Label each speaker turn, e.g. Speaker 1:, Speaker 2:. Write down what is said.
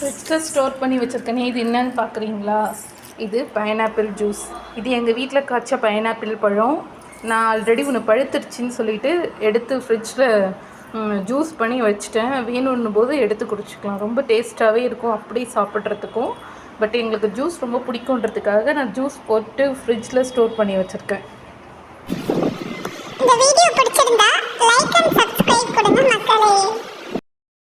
Speaker 1: ஃப்ரிட்ஜில் ஸ்டோர் பண்ணி வச்சுருக்கேனே. இது என்னன்னு பார்க்குறீங்களா? இது பைனாப்பிள் ஜூஸ் இது எங்கள் வீட்டில் காய்ச்ச பைனாப்பிள் பழம். நான் ஆல்ரெடி ஒன்று பழுத்துருச்சின்னு சொல்லிட்டு எடுத்து ஃப்ரிட்ஜில் ஜூஸ் பண்ணி வச்சுட்டேன். வேணும்னு போது எடுத்து குடிச்சிக்கலாம். ரொம்ப டேஸ்ட்டாகவே இருக்கும் அப்படியே சாப்பிட்றதுக்கும். பட் எங்களுக்கு ஜூஸ் ரொம்ப பிடிக்குன்றதுக்காக நான் ஜூஸ் போட்டு ஃப்ரிட்ஜில் ஸ்டோர் பண்ணி வச்சுருக்கேன்.
Speaker 2: இந்த வீடியோ பிடிச்சிருந்தா லைக் அண்ட்